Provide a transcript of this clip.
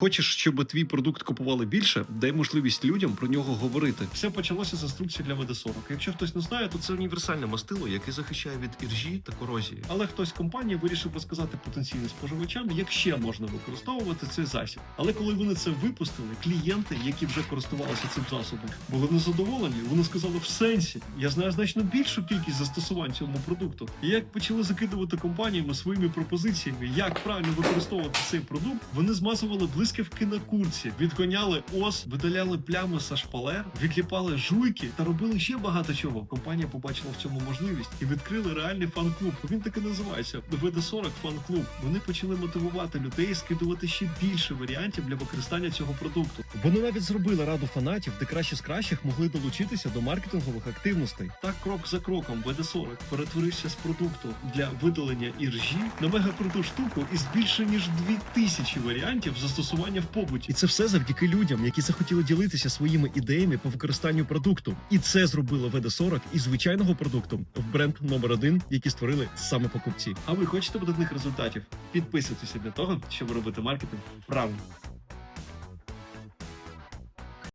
Хочеш, щоб твій продукт купували більше, дай можливість людям про нього говорити. Все почалося з інструкції для ВД-40. Якщо хтось не знає, то це універсальне мастило, яке захищає від іржі та корозії. Але хтось компанії вирішив розказати потенційним споживачам, як ще можна використовувати цей засіб. Але коли вони це випустили, клієнти, які вже користувалися цим засобом, були незадоволені. Вони сказали в сенсі. Я знаю значно більшу кількість застосувань цьому продукту. І як почали закидувати компаніями своїми пропозиціями, як правильно використовувати цей продукт, вони змазували блискавки на курці, відгоняли ос, видаляли плями sa шпалер, відліпали жуйки та робили ще багато чого. Компанія побачила в цьому можливість і відкрили реальний фан-клуб. Він так і називається ВД40 фан-клуб. Вони почали мотивувати людей скидувати ще більше варіантів для використання цього продукту. Вони навіть зробили раду фанатів, де кращі з кращих могли долучитися до маркетингових активностей. Так, крок за кроком, ВД40 перетворився з продукту для видалення іржі на мега круту штуку із більше ніж 2000 варіантів застосування в побуті. І це все завдяки людям, які захотіли ділитися своїми ідеями по використанню продукту. І це зробило ВД40 із звичайного продукту в бренд номер один, який створили саме покупці. А ви хочете податних результатів? Підписуйтеся для того, щоб робити маркетинг правильно.